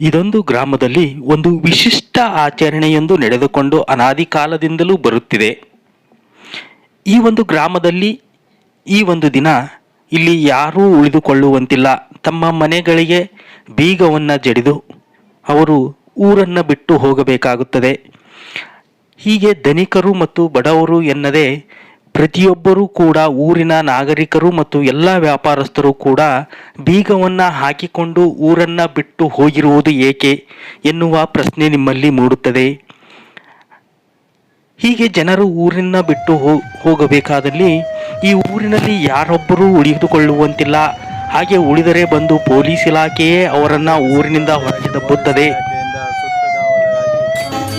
ಇದೊಂದು ಗ್ರಾಮದಲ್ಲಿ ಒಂದು ವಿಶಿಷ್ಟ ಆಚರಣೆಯೊಂದು ನಡೆದುಕೊಂಡು ಅನಾದಿ ಕಾಲದಿಂದಲೂ ಬರುತ್ತಿದೆ. ಈ ಒಂದು ಗ್ರಾಮದಲ್ಲಿ ಈ ಒಂದು ದಿನ ಇಲ್ಲಿ ಯಾರೂ ಉಳಿದುಕೊಳ್ಳುವಂತಿಲ್ಲ. ತಮ್ಮ ಮನೆಗಳಿಗೆ ಬೀಗವನ್ನು ಜಡಿದು ಅವರು ಊರನ್ನು ಬಿಟ್ಟು ಹೋಗಬೇಕಾಗುತ್ತದೆ. ಹೀಗೆ ಧನಿಕರು ಮತ್ತು ಬಡವರು ಎನ್ನದೇ ಪ್ರತಿಯೊಬ್ಬರೂ ಕೂಡ ಊರಿನ ನಾಗರಿಕರು ಮತ್ತು ಎಲ್ಲ ವ್ಯಾಪಾರಸ್ಥರು ಕೂಡ ಬೀಗವನ್ನು ಹಾಕಿಕೊಂಡು ಊರನ್ನು ಬಿಟ್ಟು ಹೋಗಿರುವುದು ಏಕೆ ಎನ್ನುವ ಪ್ರಶ್ನೆ ನಿಮ್ಮಲ್ಲಿ ಮೂಡುತ್ತದೆ. ಹೀಗೆ ಜನರು ಊರನ್ನ ಬಿಟ್ಟು ಹೋಗಬೇಕಾದಲ್ಲಿ ಈ ಊರಿನಲ್ಲಿ ಯಾರೊಬ್ಬರೂ ಉಳಿದುಕೊಳ್ಳುವಂತಿಲ್ಲ. ಹಾಗೆ ಉಳಿದರೆ ಬಂದು ಪೊಲೀಸ್ ಇಲಾಖೆಯೇ ಅವರನ್ನು ಊರಿನಿಂದ ಹೊರಗೆ ದಬ್ಬುತ್ತದೆ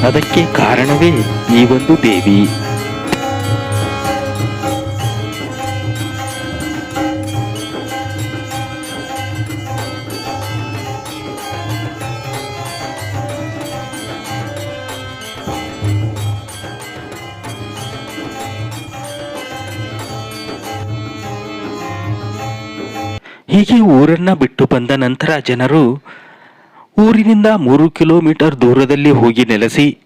ಅದಕ್ಕೆ ಕಾರಣವೇ ಈ ಒಂದು ದೇವಿ. ಹೀಗೆ ಊರನ್ನ ಬಿಟ್ಟು ಬಂದ ನಂತರ ಜನರು ಊರಿನಿಂದ ಮೂರು ಕಿಲೋಮೀಟರ್ ದೂರದಲ್ಲಿ ಹೋಗಿ ನೆಲೆಸಿ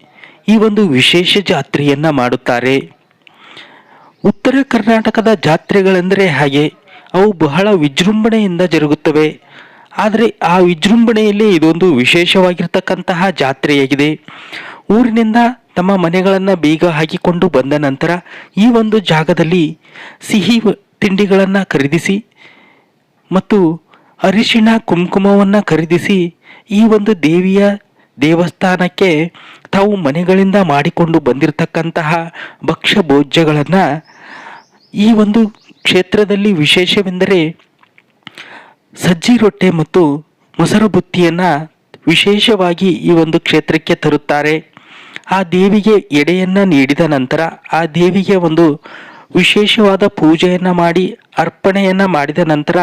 ಈ ಒಂದು ವಿಶೇಷ ಜಾತ್ರೆಯನ್ನ ಮಾಡುತ್ತಾರೆ. ಉತ್ತರ ಕರ್ನಾಟಕದ ಜಾತ್ರೆಗಳೆಂದರೆ ಹಾಗೆ, ಅವು ಬಹಳ ವಿಜೃಂಭಣೆಯಿಂದ ಜರುಗುತ್ತವೆ. ಆದರೆ ಆ ವಿಜೃಂಭಣೆಯಲ್ಲಿ ಇದೊಂದು ವಿಶೇಷವಾಗಿರ್ತಕ್ಕಂತಹ ಜಾತ್ರೆಯಾಗಿದೆ. ಊರಿನಿಂದ ತಮ್ಮ ಮನೆಗಳನ್ನು ಬೀಗ ಹಾಕಿಕೊಂಡು ಬಂದ ನಂತರ ಈ ಒಂದು ಜಾಗದಲ್ಲಿ ಸಿಹಿ ತಿಂಡಿಗಳನ್ನು ಖರೀದಿಸಿ ಮತ್ತು ಅರಿಶಿಣ ಕುಂಕುಮವನ್ನು ಖರೀದಿಸಿ ಈ ಒಂದು ದೇವಿಯ ದೇವಸ್ಥಾನಕ್ಕೆ ತಾವು ಮನೆಗಳಿಂದ ಮಾಡಿಕೊಂಡು ಬಂದಿರತಕ್ಕಂತಹ ಭಕ್ಷ್ಯ ಭೋಜ್ಯಗಳನ್ನು ಈ ಒಂದು ಕ್ಷೇತ್ರದಲ್ಲಿ ವಿಶೇಷವೆಂದರೆ ಸಜ್ಜಿ ರೊಟ್ಟೆ ಮತ್ತು ಮೊಸರು ಬುತ್ತಿಯನ್ನು ವಿಶೇಷವಾಗಿ ಈ ಒಂದು ಕ್ಷೇತ್ರಕ್ಕೆ ತರುತ್ತಾರೆ. ಆ ದೇವಿಗೆ ಎಡೆಯನ್ನು ನೀಡಿದ ನಂತರ ಆ ದೇವಿಗೆ ಒಂದು ವಿಶೇಷವಾದ ಪೂಜೆಯನ್ನು ಮಾಡಿ ಅರ್ಪಣೆಯನ್ನು ಮಾಡಿದ ನಂತರ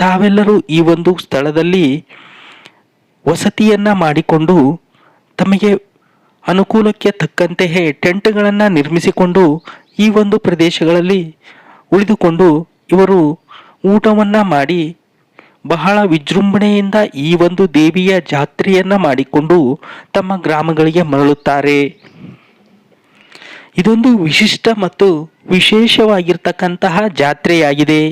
ತಾವೆಲ್ಲರೂ ಈ ಒಂದು ಸ್ಥಳದಲ್ಲಿ ವಸತಿಯನ್ನು ಮಾಡಿಕೊಂಡು ತಮಗೆ ಅನುಕೂಲಕ್ಕೆ ತಕ್ಕಂತೆಯೇ ಟೆಂಟ್ಗಳನ್ನು ನಿರ್ಮಿಸಿಕೊಂಡು ಈ ಒಂದು ಪ್ರದೇಶಗಳಲ್ಲಿ ಉಳಿದುಕೊಂಡು ಇವರು ಊಟವನ್ನು ಮಾಡಿ ಬಹಳ ವಿಜೃಂಭಣೆಯಿಂದ ಈ ಒಂದು ದೇವಿಯ ಜಾತ್ರೆಯನ್ನು ಮಾಡಿಕೊಂಡು ತಮ್ಮ ಗ್ರಾಮಗಳಿಗೆ ಮರಳುತ್ತಾರೆ. ಇದೊಂದು ವಿಶಿಷ್ಟ ಮತ್ತು ವಿಶೇಷವಾಗಿರ್ತಕ್ಕಂತಹ ಜಾತ್ರೆಯಾಗಿದೆ.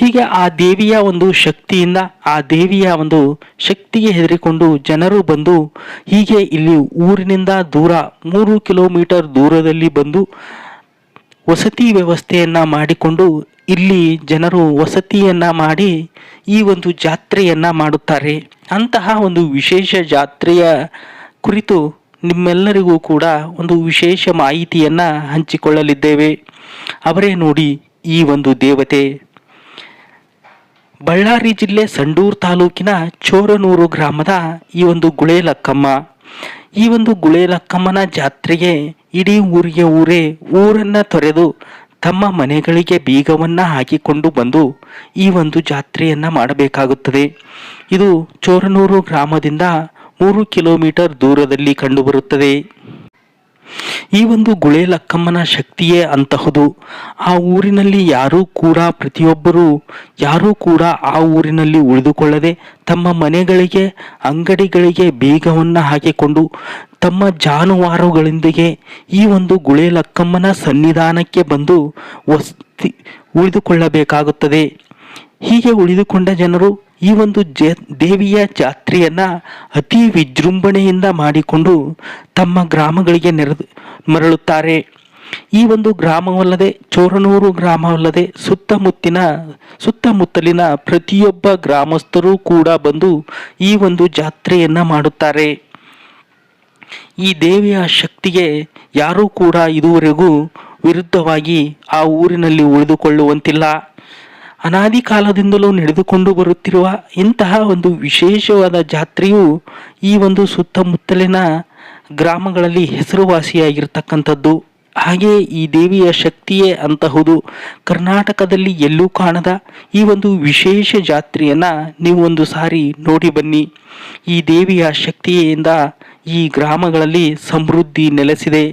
ಹೀಗೆ ಆ ದೇವಿಯ ಒಂದು ಶಕ್ತಿಯಿಂದ ಆ ದೇವಿಯ ಒಂದು ಶಕ್ತಿಗೆ ಹೆದರಿಕೊಂಡು ಜನರು ಬಂದು ಹೀಗೆ ಇಲ್ಲಿ ಊರಿನಿಂದ ದೂರ ಮೂರು ಕಿಲೋಮೀಟರ್ ದೂರದಲ್ಲಿ ಬಂದು ವಸತಿ ವ್ಯವಸ್ಥೆಯನ್ನು ಮಾಡಿಕೊಂಡು ಇಲ್ಲಿ ಜನರು ವಸತಿಯನ್ನ ಮಾಡಿ ಈ ಒಂದು ಜಾತ್ರೆಯನ್ನ ಮಾಡುತ್ತಾರೆ. ಅಂತಹ ಒಂದು ವಿಶೇಷ ಜಾತ್ರೆಯ ಕುರಿತು ನಿಮ್ಮೆಲ್ಲರಿಗೂ ಕೂಡ ಒಂದು ವಿಶೇಷ ಮಾಹಿತಿಯನ್ನ ಹಂಚಿಕೊಳ್ಳಲಿದ್ದೇವೆ. ಅವರೇ ನೋಡಿ ಈ ಒಂದು ದೇವತೆ. ಬಳ್ಳಾರಿ ಜಿಲ್ಲೆ ಸಂಡೂರು ತಾಲೂಕಿನ ಚೋರನೂರು ಗ್ರಾಮದ ಈ ಒಂದು ಗುಳೇಲಕ್ಕಮ್ಮ. ಈ ಒಂದು ಗುಳೇಲಕ್ಕಮ್ಮನ ಜಾತ್ರೆಗೆ ಇಡೀ ಊರಿಗೆ ಊರೇ ಊರನ್ನ ತೊರೆದು ತಮ್ಮ ಮನೆಗಳಿಗೆ ಬೀಗವನ್ನ ಹಾಕಿಕೊಂಡು ಬಂದು ಈ ಒಂದು ಜಾತ್ರೆಯನ್ನು ಮಾಡಬೇಕಾಗುತ್ತದೆ. ಇದು ಚೋರನೂರು ಗ್ರಾಮದಿಂದ ಮೂರು ಕಿಲೋಮೀಟರ್ ದೂರದಲ್ಲಿ ಕಂಡುಬರುತ್ತದೆ. ಈ ಒಂದು ಗುಳೇಲಕ್ಕಮ್ಮನ ಶಕ್ತಿಯೇ ಅಂತಹುದು. ಆ ಊರಿನಲ್ಲಿ ಯಾರೂ ಕೂಡ ಪ್ರತಿಯೊಬ್ಬರೂ, ಯಾರೂ ಕೂಡ ಆ ಊರಿನಲ್ಲಿ ಉಳಿದುಕೊಳ್ಳದೆ ತಮ್ಮ ಮನೆಗಳಿಗೆ, ಅಂಗಡಿಗಳಿಗೆ ಬೀಗವನ್ನು ಹಾಕಿಕೊಂಡು ತಮ್ಮ ಜಾನುವಾರುಗಳೊಂದಿಗೆ ಈ ಒಂದು ಗುಳೇಲಕ್ಕಮ್ಮನ ಸನ್ನಿಧಾನಕ್ಕೆ ಬಂದು ವಸ್ತಿ, ಉಳಿದುಕೊಳ್ಳಬೇಕಾಗುತ್ತದೆ. ಹೀಗೆ ಉಳಿದುಕೊಂಡ ಜನರು ಈ ಒಂದು ಜ, ದೇವಿಯ ಜಾತ್ರೆಯನ್ನು ಅತಿ ವಿಜೃಂಭಣೆಯಿಂದ ಮಾಡಿಕೊಂಡು ತಮ್ಮ ಗ್ರಾಮಗಳಿಗೆ ನೆರೆದು ಮರಳುತ್ತಾರೆ. ಈ ಒಂದು ಗ್ರಾಮವಲ್ಲದೆ, ಚೋರನೂರು ಗ್ರಾಮವಲ್ಲದೆ ಸುತ್ತಮುತ್ತಿನ, ಸುತ್ತಮುತ್ತಲಿನ ಪ್ರತಿಯೊಬ್ಬ ಗ್ರಾಮಸ್ಥರೂ ಕೂಡ ಬಂದು ಈ ಒಂದು ಜಾತ್ರೆಯನ್ನು ಮಾಡುತ್ತಾರೆ. ಈ ದೇವಿಯ ಶಕ್ತಿಗೆ ಯಾರೂ ಕೂಡ ಇದುವರೆಗೂ ವಿರುದ್ಧವಾಗಿ ಆ ಊರಿನಲ್ಲಿ ಉಳಿದುಕೊಳ್ಳುವಂತಿಲ್ಲ. ಅನಾದಿ ಕಾಲದಿಂದಲೂ ನಡೆದುಕೊಂಡು ಬರುತ್ತಿರುವ ಇಂತಹ ಒಂದು ವಿಶೇಷವಾದ ಜಾತ್ರೆಯು ಈ ಒಂದು ಸುತ್ತಮುತ್ತಲಿನ ಗ್ರಾಮಗಳಲ್ಲಿ ಹೆಸರುವಾಸಿಯಾಗಿರ್ತಕ್ಕಂಥದ್ದು. ಹಾಗೆ ಈ ದೇವಿಯ ಶಕ್ತಿಯೇ ಅಂತಹುದು ಕರ್ನಾಟಕದಲ್ಲಿ ಎಲ್ಲೂ ಕಾಣದ ಈ ಒಂದು ವಿಶೇಷ ಜಾತ್ರೆಯನ್ನು ನೀವು ಒಂದು ಸಾರಿ ನೋಡಿ ಬನ್ನಿ. ಈ ದೇವಿಯ ಶಕ್ತಿಯಿಂದ ಈ ಗ್ರಾಮಗಳಲ್ಲಿ ಸಮೃದ್ಧಿ ನೆಲೆಸಿದೆ.